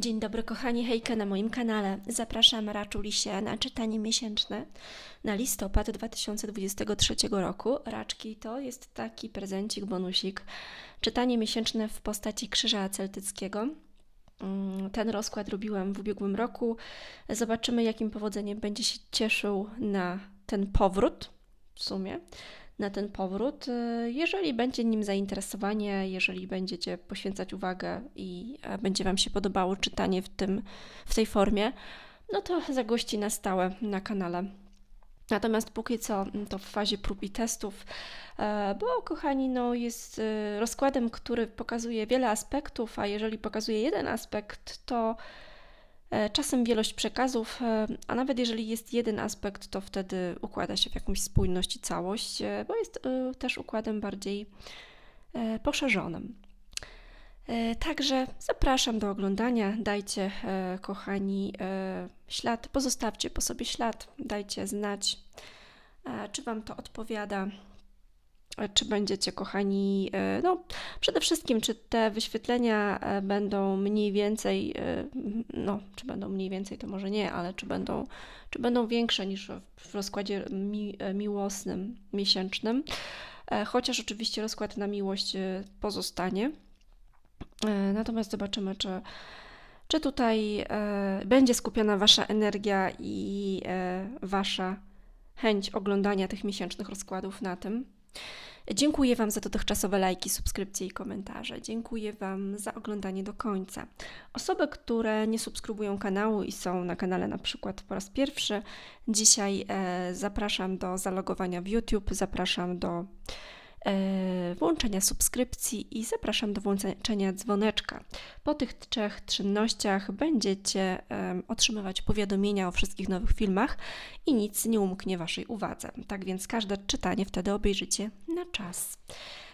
Dzień dobry kochani, hejka na moim kanale. Zapraszam Raczulisie na czytanie miesięczne na listopad 2023 roku. Raczki to jest taki prezencik, bonusik. Czytanie miesięczne w postaci krzyża celtyckiego. Mm, Ten rozkład robiłam w ubiegłym roku. Zobaczymy, jakim powodzeniem będzie się cieszył na ten powrót w sumie na ten powrót. Y, Jeżeli będzie nim zainteresowanie, jeżeli będziecie poświęcać uwagę i e, będzie Wam się podobało czytanie w, tym, w tej formie, no to zagości na stałe na kanale. Natomiast póki co mm, to w fazie prób i testów, e, bo kochani, no jest y, rozkładem, który pokazuje wiele aspektów, a jeżeli pokazuje jeden aspekt, to Czasem wielość przekazów, e, a nawet jeżeli jest jeden aspekt, to wtedy układa się w jakąś spójność i całość, e, bo jest e, też układem bardziej e, poszerzonym. E, Także zapraszam do oglądania. Dajcie, e, kochani, e, ślad, pozostawcie po sobie ślad, dajcie znać, e, czy Wam to odpowiada. E, Czy będziecie, kochani, e, no przede wszystkim, czy te wyświetlenia e, będą mniej więcej, no, czy będą mniej więcej, to może nie, ale czy będą, czy będą większe niż w- rozkładzie mi, miłosnym, miesięcznym. Chociaż oczywiście rozkład na miłość pozostanie. Natomiast zobaczymy, czy, czy tutaj będzie skupiona Wasza energia i Wasza chęć oglądania tych miesięcznych rozkładów na tym. Dziękuję Wam za dotychczasowe lajki, subskrypcje i komentarze. Dziękuję Wam za oglądanie do końca. Osoby, które nie subskrybują kanału i są na kanale na przykład po raz pierwszy, dzisiaj e, zapraszam do zalogowania w YouTube, zapraszam do włączenia subskrypcji i zapraszam do włączenia dzwoneczka. Po tych trzech czynnościach będziecie otrzymywać powiadomienia o wszystkich nowych filmach i nic nie umknie Waszej uwadze. Tak więc każde czytanie wtedy obejrzycie na czas.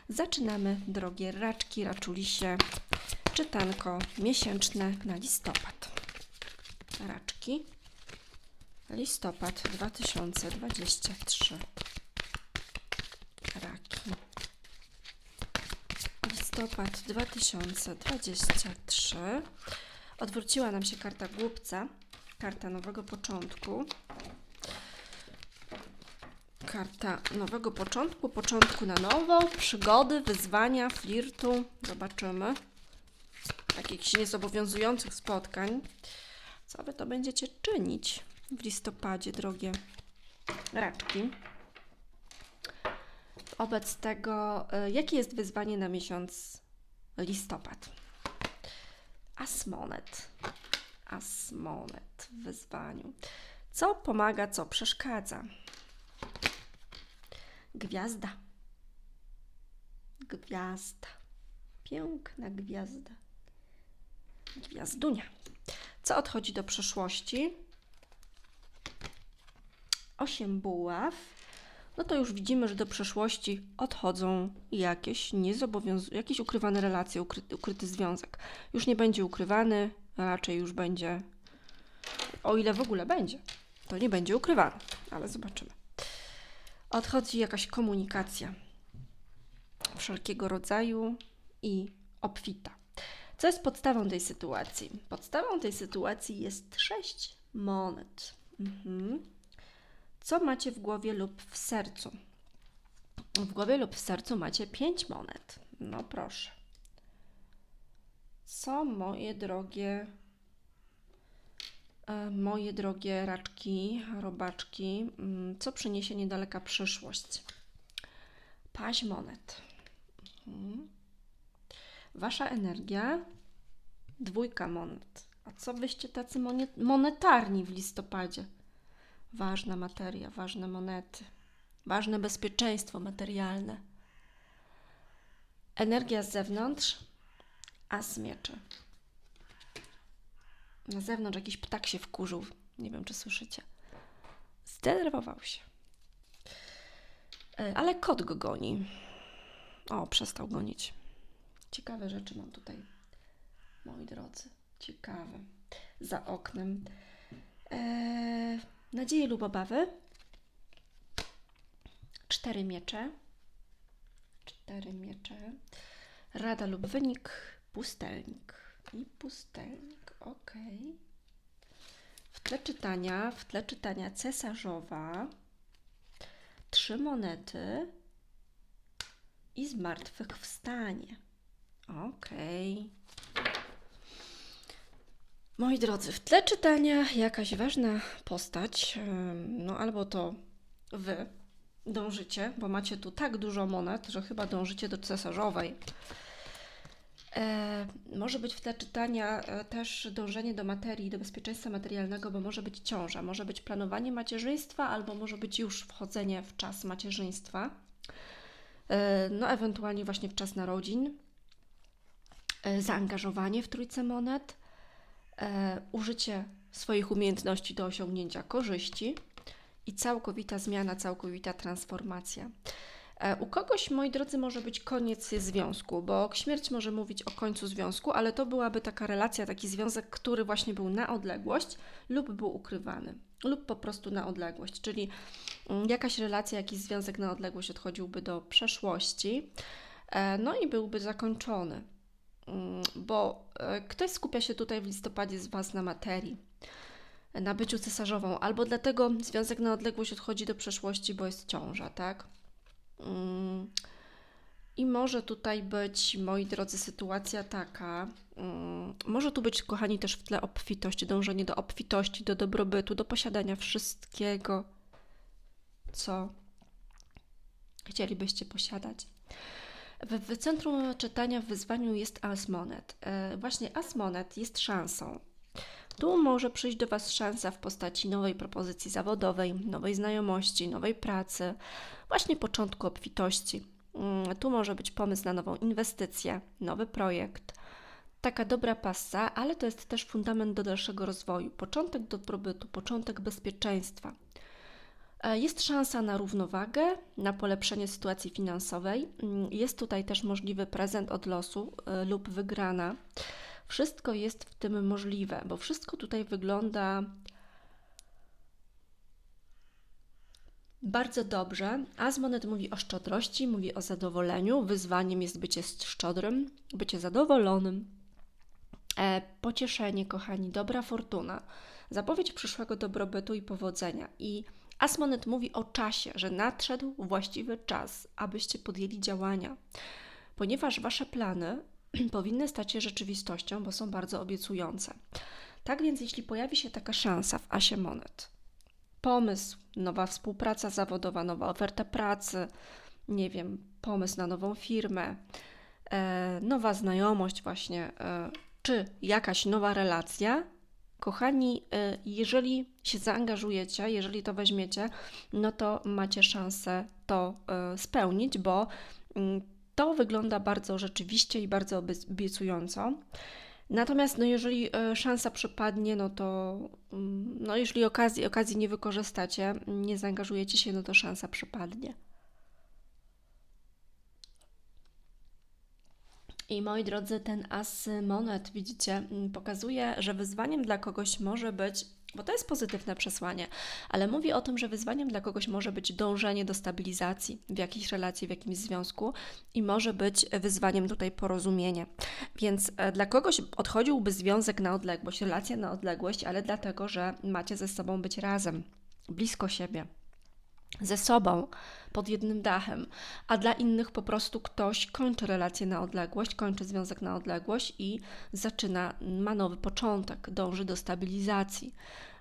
Zaczynamy, drogie raczki, raczulisie, czytanko miesięczne na listopad. Raczki, listopad 2023. Raki. Listopad 2023. Odwróciła nam się karta głupca, karta nowego początku. Karta nowego początku, początku na nowo, przygody, wyzwania, flirtu. Zobaczymy. Jakichś niezobowiązujących spotkań. Co wy to będziecie czynić w listopadzie, drogie raczki? Wobec tego, y, jakie jest wyzwanie na miesiąc listopad? Asmonet. Asmonet w wyzwaniu. Co pomaga, co przeszkadza? Gwiazda. Gwiazda. Piękna gwiazda. Gwiazdunia. Co odchodzi do przeszłości? Osiem buław. No to już widzimy, że do przeszłości odchodzą jakieś niezobowiązu- jakieś ukrywane relacje, ukryty, ukryty związek. Już nie będzie ukrywany, raczej już będzie, o ile w ogóle będzie, to nie będzie ukrywany, ale zobaczymy. Odchodzi jakaś komunikacja wszelkiego rodzaju i obfita. Co jest podstawą tej sytuacji? Podstawą tej sytuacji jest sześć monet. Mhm. Co macie w głowie lub w sercu? W głowie lub w sercu macie pięć monet. No proszę. Co moje drogie, e, moje drogie raczki, robaczki, mm, co przyniesie niedaleka przyszłość? Paź monet. Mhm. Wasza energia, dwójka monet. A co byście tacy monet- monetarni w listopadzie? Ważna materia, ważne monety, ważne bezpieczeństwo materialne. Energia z zewnątrz, as mieczy. Na zewnątrz jakiś ptak się wkurzył. Nie wiem, czy słyszycie. Zdenerwował się. E, Ale kot go goni. O, przestał gonić. Ciekawe rzeczy mam tutaj, moi drodzy. Ciekawe. Za oknem. Eee, nadzieje lub obawy. Cztery miecze. Cztery miecze. Rada lub wynik. Pustelnik. I pustelnik. Ok. W tle czytania, w tle czytania cesarzowa, trzy monety i zmartwychwstanie. Okej. Moi drodzy, w tle czytania jakaś ważna postać, no albo to wy dążycie, bo macie tu tak dużo monet, że chyba dążycie do cesarzowej. E, może być w tle czytania e, też dążenie do materii, do bezpieczeństwa materialnego, bo może być ciąża, może być planowanie macierzyństwa, albo może być już wchodzenie w czas macierzyństwa. E, no, ewentualnie właśnie w czas narodzin. E, zaangażowanie w trójce monet, e, użycie swoich umiejętności do osiągnięcia korzyści i całkowita zmiana, całkowita transformacja. E, U kogoś, moi drodzy, może być koniec związku, bo śmierć może mówić o końcu związku, ale to byłaby taka relacja, taki związek, który właśnie był na odległość lub był ukrywany, lub po prostu na odległość, czyli mm, jakaś relacja, jakiś związek na odległość odchodziłby do przeszłości, e, no i byłby zakończony, bo e, ktoś skupia się tutaj w listopadzie z Was na materii na byciu cesarzową, albo dlatego związek na odległość odchodzi do przeszłości, bo jest ciąża, tak? Mm. I może tutaj być, moi drodzy, sytuacja taka, mm, może tu być, kochani, też w tle obfitość, dążenie do obfitości, do dobrobytu, do posiadania wszystkiego, co chcielibyście posiadać. W, w centrum czytania w wyzwaniu jest As Monet. E, właśnie As Monet jest szansą. Tu może przyjść do Was szansa w postaci nowej propozycji zawodowej, nowej znajomości, nowej pracy, właśnie początku obfitości. Mm, Tu może być pomysł na nową inwestycję, nowy projekt. Taka dobra passa, ale to jest też fundament do dalszego rozwoju, początek dobrobytu, początek bezpieczeństwa. E, Jest szansa na równowagę, na polepszenie sytuacji finansowej. Mm, Jest tutaj też możliwy prezent od losu e, lub wygrana. Wszystko jest w tym możliwe, bo wszystko tutaj wygląda bardzo dobrze. Azmonet mówi o szczodrości, mówi o zadowoleniu. Wyzwaniem jest bycie szczodrym, bycie zadowolonym. E, pocieszenie, kochani, dobra fortuna, zapowiedź przyszłego dobrobytu i powodzenia. I Asmonet mówi o czasie, że nadszedł właściwy czas, abyście podjęli działania, ponieważ wasze plany powinny stać się rzeczywistością, bo są bardzo obiecujące. Tak więc, jeśli pojawi się taka szansa w Asie Monet, pomysł, nowa współpraca zawodowa, nowa oferta pracy, nie wiem, pomysł na nową firmę, e, nowa znajomość, właśnie, e, czy jakaś nowa relacja, kochani, e, jeżeli się zaangażujecie, jeżeli to weźmiecie, no to macie szansę to e, spełnić, bo mm, to wygląda bardzo rzeczywiście i bardzo obiec- obiecująco. Natomiast no jeżeli szansa przypadnie, no to mm, no jeżeli okazji, okazji nie wykorzystacie, nie zaangażujecie się, no to szansa przypadnie. I moi drodzy, ten as monet, widzicie, mm, pokazuje, że wyzwaniem dla kogoś może być, bo to jest pozytywne przesłanie, ale mówi o tym, że wyzwaniem dla kogoś może być dążenie do stabilizacji w jakiejś relacji, w jakimś związku i może być wyzwaniem tutaj porozumienie. Więc e, dla kogoś odchodziłby związek na odległość, relacja na odległość, ale dlatego, że macie ze sobą być razem, blisko siebie ze sobą, pod jednym dachem, a dla innych po prostu ktoś kończy relację na odległość, kończy związek na odległość i zaczyna, ma nowy początek, dąży do stabilizacji.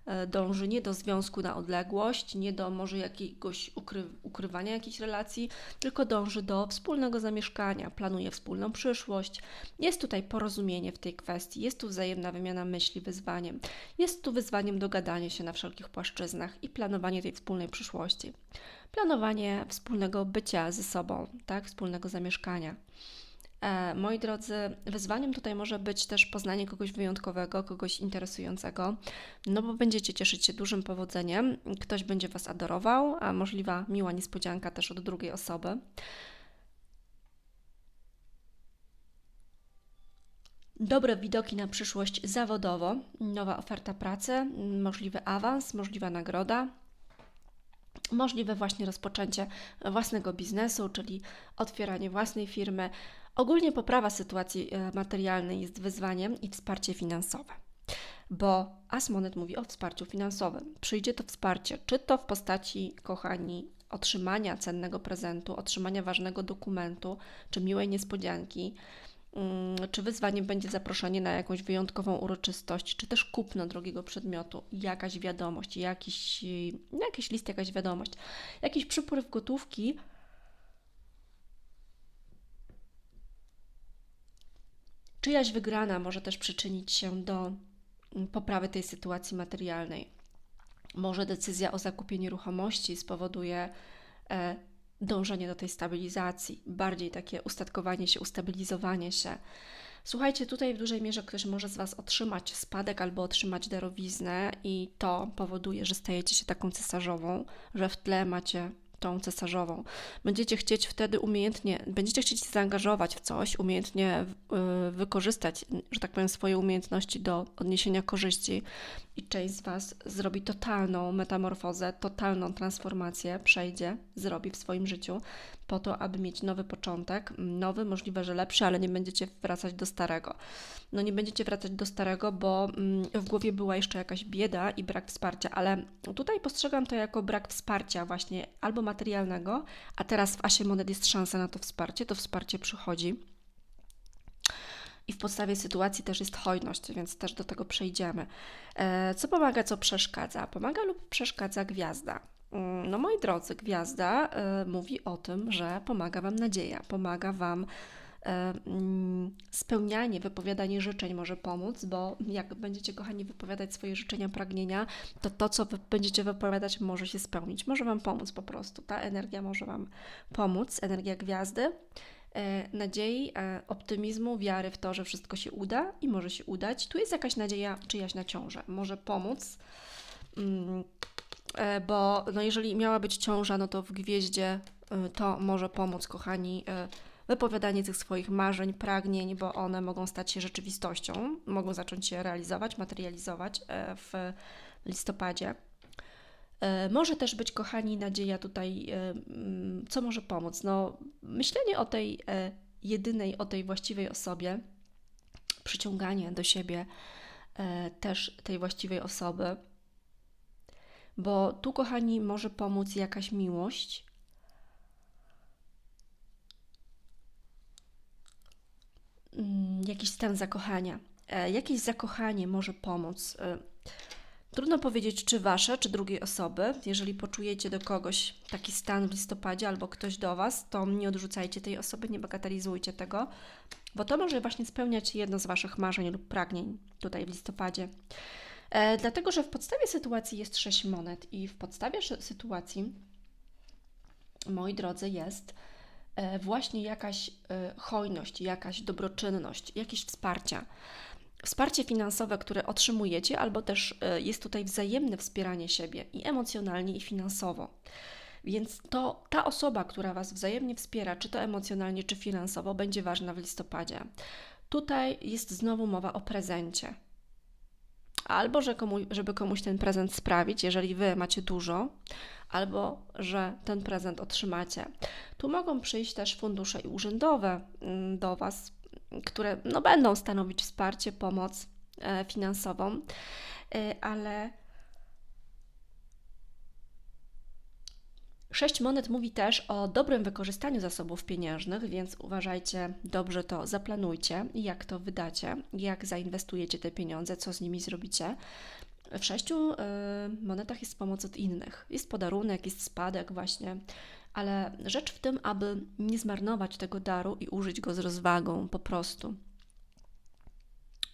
E, Dąży nie do związku na odległość, nie do może jakiegoś ukry, ukrywania jakiejś relacji, tylko dąży do wspólnego zamieszkania, planuje wspólną przyszłość. Jest tutaj porozumienie w tej kwestii, jest tu wzajemna wymiana myśli wyzwaniem, jest tu wyzwaniem dogadanie się na wszelkich płaszczyznach i planowanie tej wspólnej przyszłości. Planowanie wspólnego bycia ze sobą, tak, wspólnego zamieszkania. E, moi drodzy, wyzwaniem tutaj może być też poznanie kogoś wyjątkowego, kogoś interesującego, no bo będziecie cieszyć się dużym powodzeniem, ktoś będzie Was adorował, a możliwa miła niespodzianka też od drugiej osoby. Dobre widoki na przyszłość zawodowo, nowa oferta pracy, możliwy awans, możliwa nagroda, możliwe właśnie rozpoczęcie własnego biznesu, czyli otwieranie własnej firmy. Ogólnie poprawa sytuacji e, materialnej jest wyzwaniem i wsparcie finansowe. bo As Monet mówi o wsparciu finansowym. Przyjdzie to wsparcie, czy to w postaci, kochani, otrzymania cennego prezentu, otrzymania ważnego dokumentu, czy miłej niespodzianki, czy wyzwaniem będzie zaproszenie na jakąś wyjątkową uroczystość, czy też kupno drogiego przedmiotu, jakaś wiadomość, jakiś, jakiś list, jakaś wiadomość, jakiś przypływ gotówki. Czyjaś wygrana może też przyczynić się do mm, poprawy tej sytuacji materialnej. Może decyzja o zakupie nieruchomości spowoduje e, dążenie do tej stabilizacji, bardziej takie ustatkowanie się, ustabilizowanie się. Słuchajcie, tutaj w dużej mierze ktoś może z Was otrzymać spadek albo otrzymać darowiznę, i to powoduje, że stajecie się taką cesarzową, że w tle macie tą cesarzową. Będziecie chcieć wtedy umiejętnie, będziecie chcieć się zaangażować w coś, umiejętnie y, wykorzystać, że tak powiem, swoje umiejętności do odniesienia korzyści i część z Was zrobi totalną metamorfozę, totalną transformację, przejdzie, zrobi w swoim życiu po to, aby mieć nowy początek, nowy, możliwe, że lepszy, ale nie będziecie wracać do starego. No nie będziecie wracać do starego, bo mm, w głowie była jeszcze jakaś bieda i brak wsparcia, ale tutaj postrzegam to jako brak wsparcia właśnie albo materialnego, a teraz w Asie Monet jest szansa na to wsparcie, to wsparcie przychodzi. I w podstawie sytuacji też jest hojność, więc też do tego przejdziemy. E, co pomaga, co przeszkadza? Pomaga lub przeszkadza gwiazda. Mm, no moi drodzy, gwiazda y, mówi o tym, że pomaga Wam nadzieja, pomaga Wam y, mm, spełnianie, wypowiadanie życzeń może pomóc, bo jak będziecie, kochani, wypowiadać swoje życzenia, pragnienia, to to, co będziecie wypowiadać, może się spełnić. Może Wam pomóc po prostu. Ta energia może Wam pomóc, energia gwiazdy. nadziei, optymizmu, wiary w to, że wszystko się uda i może się udać. Tu jest jakaś nadzieja czyjaś na ciążę. Może pomóc. E, bo no jeżeli miała być ciąża, no to w gwieździe e, to może pomóc, kochani, e, wypowiadanie tych swoich marzeń, pragnień, bo one mogą stać się rzeczywistością, mogą zacząć się realizować, materializować w listopadzie. Może też być, kochani, nadzieja tutaj, co może pomóc? No, myślenie o tej jedynej, o tej właściwej osobie, przyciąganie do siebie też tej właściwej osoby, bo tu, kochani, może pomóc jakaś miłość. Mm, jakiś stan zakochania. E, jakieś zakochanie może pomóc. E, trudno powiedzieć, czy wasze, czy drugiej osoby. Jeżeli poczujecie do kogoś taki stan w listopadzie albo ktoś do was, to nie odrzucajcie tej osoby, nie bagatelizujcie tego, bo to może właśnie spełniać jedno z waszych marzeń lub pragnień tutaj w listopadzie. E, dlatego, że w podstawie sytuacji jest sześć monet i w podstawie sytuacji, moi drodzy, jest e, właśnie jakaś e, hojność, jakaś dobroczynność, jakieś wsparcia. Wsparcie finansowe, które otrzymujecie, albo też jest tutaj wzajemne wspieranie siebie i emocjonalnie, i finansowo. Więc to ta osoba, która Was wzajemnie wspiera, czy to emocjonalnie, czy finansowo, będzie ważna w listopadzie. Tutaj jest znowu mowa o prezencie albo że komu, żeby komuś ten prezent sprawić, jeżeli Wy macie dużo, albo że ten prezent otrzymacie. Tu mogą przyjść też fundusze i urzędowe mm, do Was, które no, będą stanowić wsparcie, pomoc e, finansową, e, ale Sześć monet mówi też o dobrym wykorzystaniu zasobów pieniężnych, więc uważajcie, dobrze to zaplanujcie, jak to wydacie, jak zainwestujecie te pieniądze, co z nimi zrobicie. W sześciu y, monetach jest pomoc od innych. Jest podarunek, jest spadek, właśnie, ale rzecz w tym, aby nie zmarnować tego daru i użyć go z rozwagą, po prostu.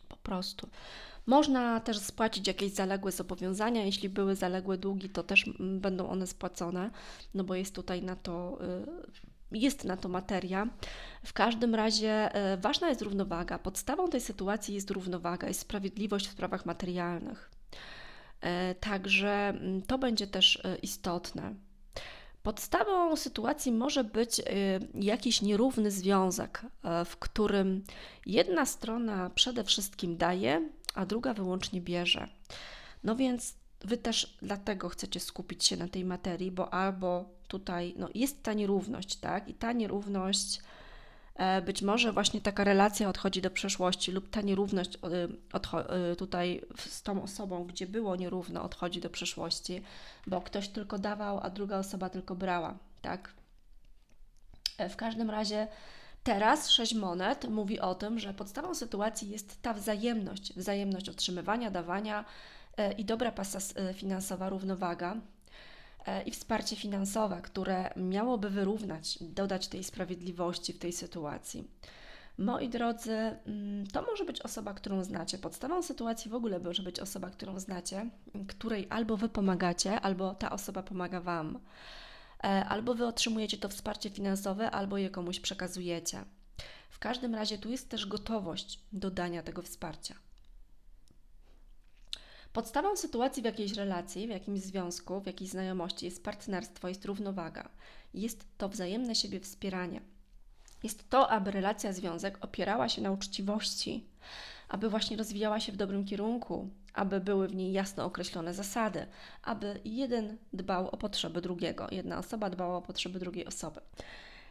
Po prostu. Można też spłacić jakieś zaległe zobowiązania. Jeśli były zaległe długi, to też mm, będą one spłacone, no bo jest tutaj na to y, jest na to materia. W każdym razie y, ważna jest równowaga. Podstawą tej sytuacji jest równowaga, jest sprawiedliwość w sprawach materialnych. Y, także mm, to będzie też istotne. Podstawą sytuacji może być jakiś nierówny związek, w którym jedna strona przede wszystkim daje, a druga wyłącznie bierze. No więc Wy też dlatego chcecie skupić się na tej materii, bo albo tutaj no, jest ta nierówność, tak? I ta nierówność E, Być może właśnie taka relacja odchodzi do przeszłości lub ta nierówność odcho- y, tutaj z tą osobą, gdzie było nierówno, odchodzi do przeszłości, bo ktoś tylko dawał, a druga osoba tylko brała, tak? E, W każdym razie teraz sześć monet mówi o tym, że podstawą sytuacji jest ta wzajemność, wzajemność otrzymywania, dawania e, i dobra pasa e, finansowa równowaga e, i wsparcie finansowe, które miałoby wyrównać, dodać tej sprawiedliwości w tej sytuacji. Moi drodzy, mm, to może być osoba, którą znacie. Podstawą sytuacji w ogóle może być osoba, którą znacie, której albo wy pomagacie, albo ta osoba pomaga wam. E, Albo wy otrzymujecie to wsparcie finansowe, albo je komuś przekazujecie. W każdym razie tu jest też gotowość do dania tego wsparcia. Podstawą sytuacji w jakiejś relacji, w jakimś związku, w jakiejś znajomości jest partnerstwo, jest równowaga. Jest to wzajemne siebie wspieranie. Jest to, aby relacja, związek opierała się na uczciwości, aby właśnie rozwijała się w dobrym kierunku, aby były w niej jasno określone zasady, aby jeden dbał o potrzeby drugiego, jedna osoba dbała o potrzeby drugiej osoby.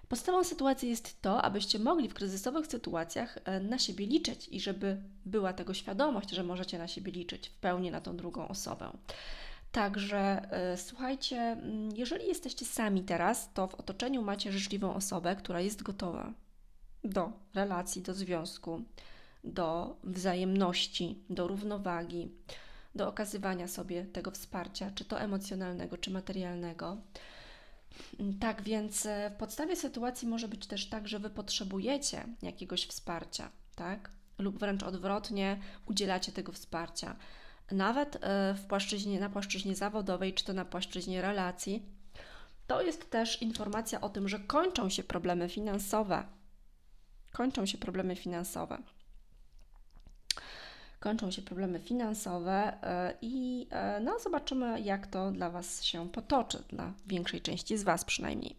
Podstawą sytuacji jest to, abyście mogli w kryzysowych sytuacjach e, na siebie liczyć i żeby była tego świadomość, że możecie na siebie liczyć w pełni na tą drugą osobę. Także e, słuchajcie, mm, jeżeli jesteście sami teraz, to w otoczeniu macie życzliwą osobę, która jest gotowa do relacji, do związku, do wzajemności, do równowagi, do okazywania sobie tego wsparcia, czy to emocjonalnego, czy materialnego. Tak więc e, w podstawie sytuacji może być też tak, że Wy potrzebujecie jakiegoś wsparcia, tak? Lub wręcz odwrotnie, udzielacie tego wsparcia. Nawet e, w płaszczyźnie, na płaszczyźnie zawodowej, czy to na płaszczyźnie relacji, to jest też informacja o tym, że kończą się problemy finansowe. Kończą się problemy finansowe kończą się problemy finansowe e, i e, no, zobaczymy, jak to dla Was się potoczy, dla większej części z Was przynajmniej.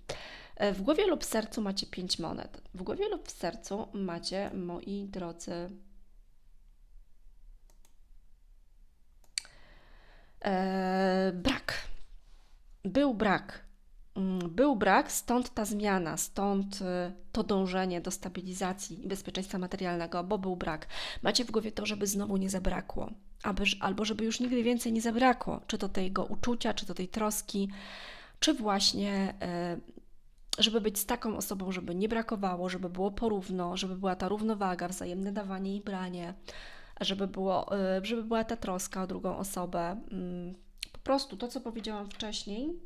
E, W głowie lub w sercu macie pięć monet. W głowie lub w sercu macie, moi drodzy, brak. Był brak. Mm, Był brak, stąd ta zmiana, stąd y, to dążenie do stabilizacji i bezpieczeństwa materialnego, bo był brak. Macie w głowie to, żeby znowu nie zabrakło, aby, albo żeby już nigdy więcej nie zabrakło, czy to tego uczucia, czy to tej troski, czy właśnie, y, żeby być z taką osobą, żeby nie brakowało, żeby było porówno, żeby była ta równowaga, wzajemne dawanie i branie, żeby, było, y, żeby była ta troska o drugą osobę. Mm, Po prostu to, co powiedziałam wcześniej,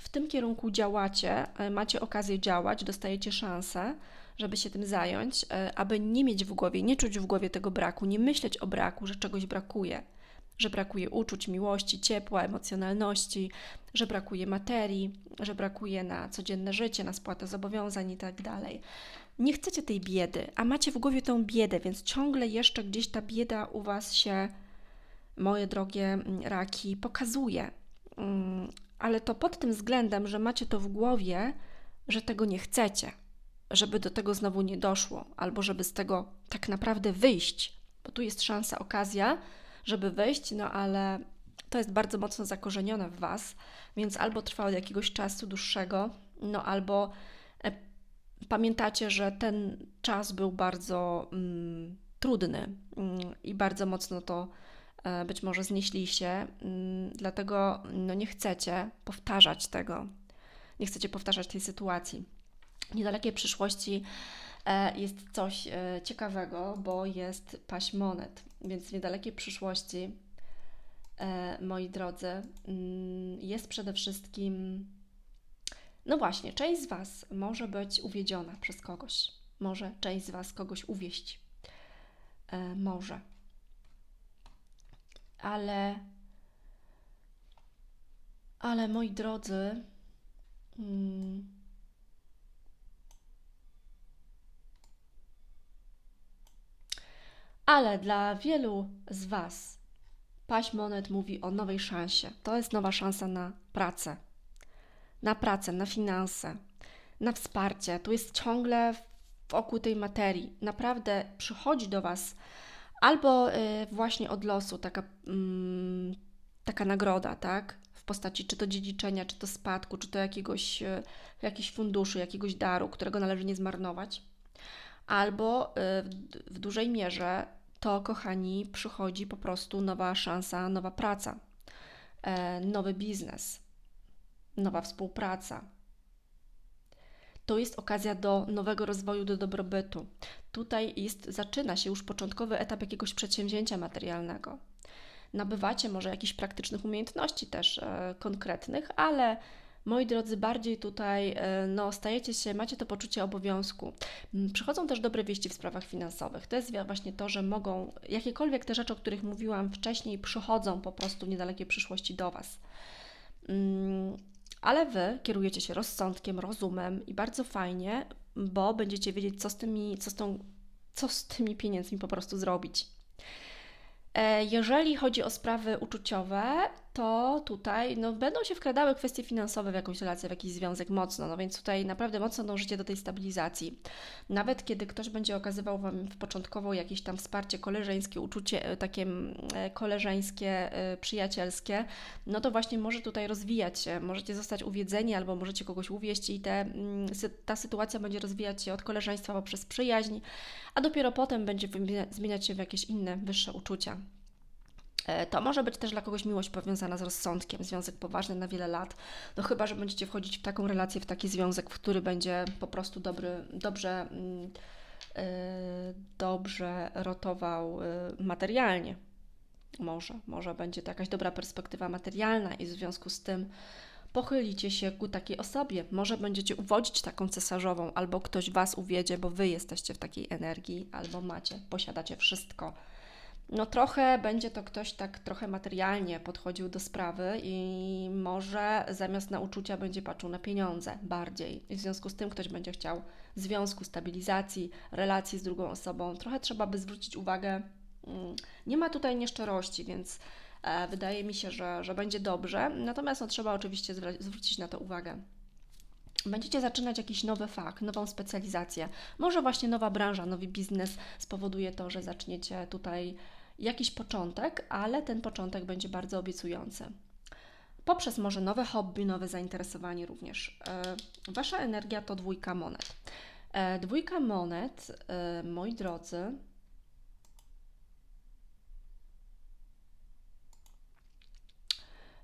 w tym kierunku działacie, e, macie okazję działać, dostajecie szansę, żeby się tym zająć, e, aby nie mieć w głowie, nie czuć w głowie tego braku, nie myśleć o braku, że czegoś brakuje, że brakuje uczuć, miłości, ciepła, emocjonalności, że brakuje materii, że brakuje na codzienne życie, na spłatę zobowiązań i tak. Nie chcecie tej biedy, a macie w głowie tą biedę, więc ciągle jeszcze gdzieś ta bieda u Was się, moje drogie mm, raki, pokazuje. Ale to pod tym względem, że macie to w głowie, że tego nie chcecie, żeby do tego znowu nie doszło, albo żeby z tego tak naprawdę wyjść, bo tu jest szansa, okazja, żeby wyjść, no ale to jest bardzo mocno zakorzenione w Was, więc albo trwa od jakiegoś czasu dłuższego, no albo e, pamiętacie, że ten czas był bardzo mm, trudny mm, i bardzo mocno to być może znieśliście, mm, dlatego no, nie chcecie powtarzać tego, nie chcecie powtarzać tej sytuacji. W niedalekiej przyszłości e, jest coś e, ciekawego, bo jest paść monet, więc w niedalekiej przyszłości, e, moi drodzy, mm, jest przede wszystkim, no właśnie, część z Was może być uwiedziona przez kogoś, może część z Was kogoś uwieść, e, może ale, ale moi drodzy, mm, ale dla wielu z Was paść monet mówi o nowej szansie. To jest nowa szansa na pracę, na pracę, na finanse, na wsparcie. Tu jest ciągle wokół tej materii. Naprawdę przychodzi do Was albo y, właśnie od losu taka, mm, taka nagroda, tak? W postaci czy to dziedziczenia, czy to spadku, czy to jakiegoś, y, jakichś funduszy, jakiegoś daru, którego należy nie zmarnować. albo y, w, w dużej mierze to, kochani, przychodzi po prostu nowa szansa, nowa praca, e, nowy biznes, nowa współpraca. To jest okazja do nowego rozwoju, do dobrobytu. Tutaj jest, zaczyna się już początkowy etap jakiegoś przedsięwzięcia materialnego. Nabywacie może jakichś praktycznych umiejętności też e, konkretnych, ale moi drodzy, bardziej tutaj e, no, stajecie się, macie to poczucie obowiązku. Mm, Przychodzą też dobre wieści w sprawach finansowych. To jest właśnie to, że mogą jakiekolwiek te rzeczy, o których mówiłam wcześniej, przychodzą po prostu w niedalekiej przyszłości do Was. Ale Wy kierujecie się rozsądkiem, rozumem i bardzo fajnie, bo będziecie wiedzieć, co z tymi, co z tą, co z tymi pieniędzmi po prostu zrobić. E, Jeżeli chodzi o sprawy uczuciowe, to tutaj no, będą się wkradały kwestie finansowe w jakąś relację, w jakiś związek mocno, no więc tutaj naprawdę mocno dążycie do tej stabilizacji. Nawet kiedy ktoś będzie okazywał Wam początkowo jakieś tam wsparcie koleżeńskie, uczucie e, takie mm, e, koleżeńskie, e, przyjacielskie, no to właśnie może tutaj rozwijać się, możecie zostać uwiedzeni albo możecie kogoś uwieść i te, mm, ta sytuacja będzie rozwijać się od koleżeństwa poprzez przyjaźń, a dopiero potem będzie zmieniać się w jakieś inne, wyższe uczucia. E, To może być też dla kogoś miłość powiązana z rozsądkiem, związek poważny na wiele lat. No chyba, że będziecie wchodzić w taką relację, w taki związek, w który będzie po prostu dobry, dobrze, e, dobrze rotował e, materialnie. Może, może będzie to jakaś dobra perspektywa materialna i w związku z tym pochylicie się ku takiej osobie. Może będziecie uwodzić taką cesarzową, albo ktoś Was uwiedzie, bo Wy jesteście w takiej energii, albo macie, posiadacie wszystko no trochę będzie to ktoś tak trochę materialnie podchodził do sprawy i może zamiast na uczucia będzie patrzył na pieniądze bardziej. I w związku z tym ktoś będzie chciał związku, stabilizacji, relacji z drugą osobą. Trochę trzeba by zwrócić uwagę, mm, nie ma tutaj nieszczerości, więc e, wydaje mi się, że, że będzie dobrze. Natomiast no, trzeba oczywiście zwrócić na to uwagę. Będziecie zaczynać jakiś nowy fach, nową specjalizację. Może właśnie nowa branża, nowy biznes spowoduje to, że zaczniecie tutaj jakiś początek, ale ten początek będzie bardzo obiecujący. Poprzez może nowe hobby, nowe zainteresowanie również. E, Wasza energia to dwójka monet. E, Dwójka monet, e, moi drodzy,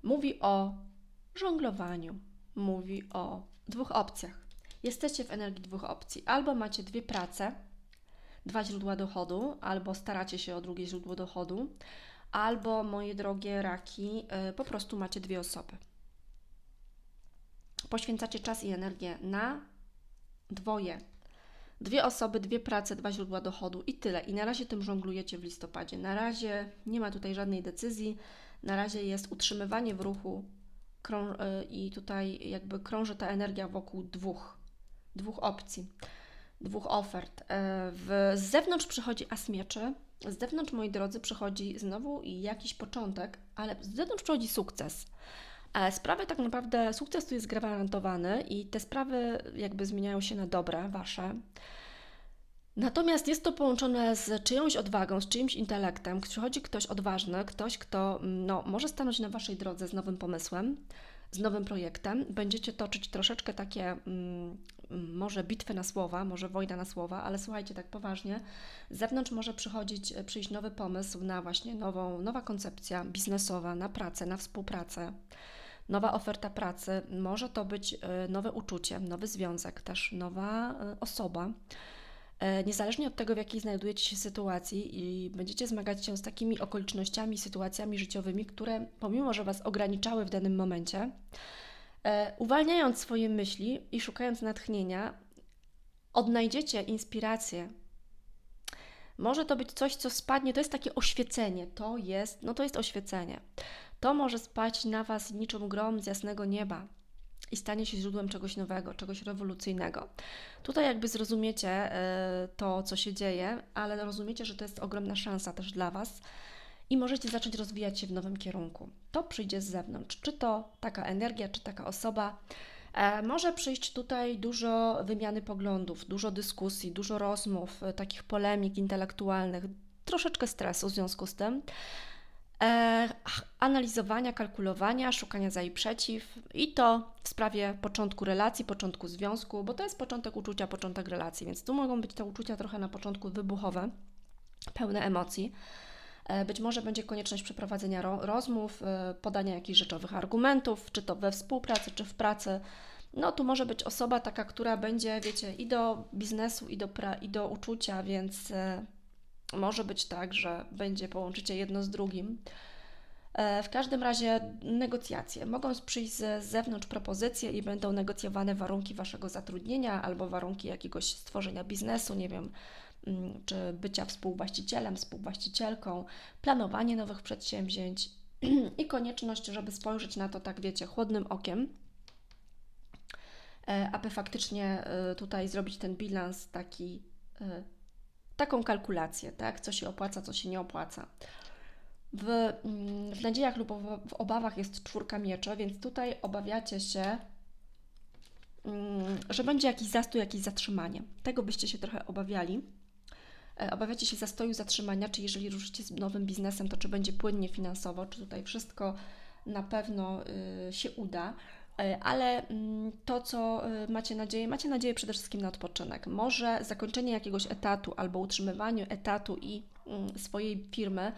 mówi o żonglowaniu, mówi o dwóch opcjach. Jesteście w energii dwóch opcji. Albo macie dwie prace, dwa źródła dochodu, albo staracie się o drugie źródło dochodu, albo, moje drogie raki, y, po prostu macie dwie osoby. Poświęcacie czas i energię na dwoje. Dwie osoby, dwie prace, dwa źródła dochodu i tyle. I na razie tym żonglujecie w listopadzie. Na razie nie ma tutaj żadnej decyzji. Na razie jest utrzymywanie w ruchu y, i tutaj jakby krąży ta energia wokół dwóch, dwóch opcji dwóch ofert. E, W, z zewnątrz przychodzi as mieczy, z zewnątrz, moi drodzy, przychodzi znowu jakiś początek, ale z zewnątrz przychodzi sukces. E, Sprawy tak naprawdę, sukces tu jest gwarantowany i te sprawy jakby zmieniają się na dobre, wasze. Natomiast jest to połączone z czyjąś odwagą, z czyimś intelektem. Przychodzi ktoś odważny, ktoś, kto mm, no, może stanąć na Waszej drodze z nowym pomysłem, z nowym projektem. Będziecie toczyć troszeczkę takie, mm, może bitwy na słowa, może wojna na słowa, ale słuchajcie, tak poważnie, z zewnątrz może przychodzić, e, przyjść nowy pomysł na właśnie nową, nowa koncepcja biznesowa, na pracę, na współpracę. Nowa oferta pracy, może to być e, nowe uczucie, nowy związek, też nowa e, osoba. E, Niezależnie od tego, w jakiej znajdujecie się sytuacji i będziecie zmagać się z takimi okolicznościami, sytuacjami życiowymi, które pomimo, że Was ograniczały w danym momencie, e, uwalniając swoje myśli i szukając natchnienia, odnajdziecie inspirację. Może to być coś, co spadnie, to jest takie oświecenie, to jest, no to jest oświecenie. To może spaść na Was niczym grom z jasnego nieba i stanie się źródłem czegoś nowego, czegoś rewolucyjnego. Tutaj jakby zrozumiecie e, to, co się dzieje, ale rozumiecie, że to jest ogromna szansa też dla Was i możecie zacząć rozwijać się w nowym kierunku. To przyjdzie z zewnątrz, czy to taka energia, czy taka osoba. E, Może przyjść tutaj dużo wymiany poglądów, dużo dyskusji, dużo rozmów, e, takich polemik intelektualnych, troszeczkę stresu w związku z tym. E, analizowania, kalkulowania, szukania za i przeciw i to w sprawie początku relacji, początku związku, bo to jest początek uczucia, początek relacji, więc tu mogą być te uczucia trochę na początku wybuchowe, pełne emocji. E, Być może będzie konieczność przeprowadzenia ro- rozmów, e, podania jakichś rzeczowych argumentów, czy to we współpracy, czy w pracy. No, tu może być osoba taka, która będzie, wiecie, i do biznesu, i do, pra- i do uczucia, więc może być tak, że będzie połączycie jedno z drugim. E, W każdym razie negocjacje. Mogą przyjść z zewnątrz propozycje i będą negocjowane warunki waszego zatrudnienia albo warunki jakiegoś stworzenia biznesu, nie wiem, mm, czy bycia współwłaścicielem, współwłaścicielką, planowanie nowych przedsięwzięć i konieczność, żeby spojrzeć na to tak, wiecie, chłodnym okiem, e, aby faktycznie e, tutaj zrobić ten bilans taki, taką kalkulację, tak, co się opłaca, co się nie opłaca. W, mm, w nadziejach lub w obawach jest czwórka mieczy, więc tutaj obawiacie się, mm, że będzie jakiś zastój, jakieś zatrzymanie. Tego byście się trochę obawiali. E, Obawiacie się zastoju, zatrzymania, czy jeżeli ruszycie z nowym biznesem, to czy będzie płynnie finansowo, czy tutaj wszystko na pewno y, się uda. E, Ale mm, to, co y, macie nadzieję, macie nadzieję przede wszystkim na odpoczynek. Może zakończenie jakiegoś etatu albo utrzymywanie etatu i mm, swojej firmy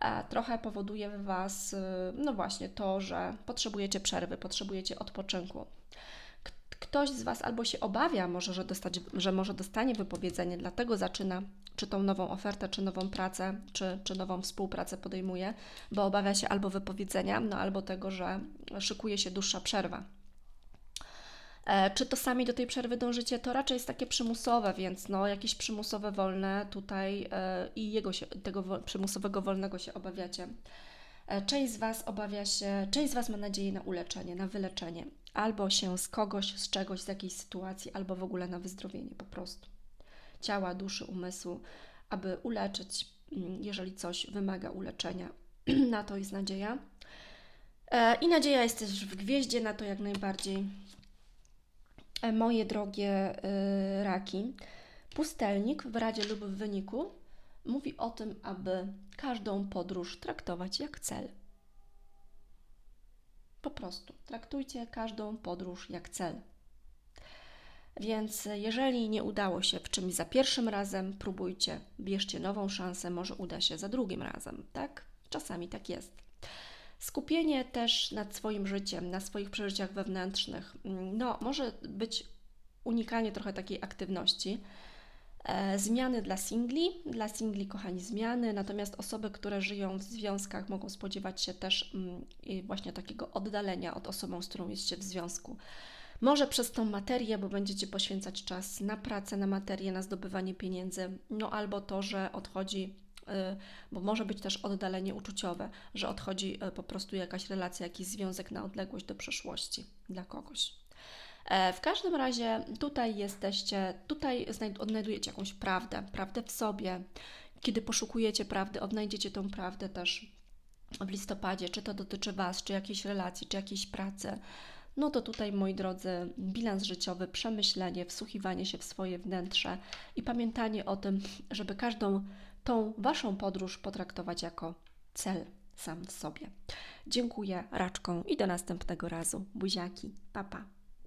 e, trochę powoduje w Was, no właśnie, to, że potrzebujecie przerwy, potrzebujecie odpoczynku. Ktoś z Was albo się obawia może, że, dostać, że może dostanie wypowiedzenie, dlatego zaczyna czy tą nową ofertę, czy nową pracę, czy, czy nową współpracę podejmuje, bo obawia się albo wypowiedzenia, no albo tego, że szykuje się dłuższa przerwa. E, Czy to sami do tej przerwy dążycie? To raczej jest takie przymusowe, więc no, jakieś przymusowe wolne tutaj e, i jego się, tego przymusowego wolnego się obawiacie. E, Część z Was obawia się, część z Was ma nadzieję na uleczenie, na wyleczenie, albo się z kogoś, z czegoś, z jakiejś sytuacji, albo w ogóle na wyzdrowienie po prostu ciała, duszy, umysłu, aby uleczyć, mm, jeżeli coś wymaga uleczenia. na to jest nadzieja. E, I nadzieja jest też w gwieździe, na to jak najbardziej. E, Moje drogie y, raki, pustelnik w radzie lub w wyniku mówi o tym, aby każdą podróż traktować jak cel. Po prostu traktujcie każdą podróż jak cel. Więc jeżeli nie udało się w czymś za pierwszym razem, próbujcie, bierzcie nową szansę, może uda się za drugim razem, tak? Czasami tak jest. Skupienie też nad swoim życiem, na swoich przeżyciach wewnętrznych, mm, no, może być unikanie trochę takiej aktywności. E, Zmiany dla singli, dla singli kochani zmiany, natomiast osoby, które żyją w związkach mogą spodziewać się też mm, właśnie takiego oddalenia od osoby, z którą jesteście w związku. Może przez tą materię, bo będziecie poświęcać czas na pracę, na materię, na zdobywanie pieniędzy, no albo to, że odchodzi, y, bo może być też oddalenie uczuciowe, że odchodzi y, po prostu jakaś relacja, jakiś związek na odległość do przeszłości dla kogoś. E, W każdym razie tutaj jesteście, tutaj odnajdujecie jakąś prawdę, prawdę w sobie. Kiedy poszukujecie prawdy, odnajdziecie tą prawdę też w listopadzie, czy to dotyczy Was, czy jakiejś relacji, czy jakiejś pracy. No to tutaj, moi drodzy, bilans życiowy, przemyślenie, wsłuchiwanie się w swoje wnętrze i pamiętanie o tym, żeby każdą tą Waszą podróż potraktować jako cel sam w sobie. Dziękuję raczką i do następnego razu. Buziaki, papa. Pa.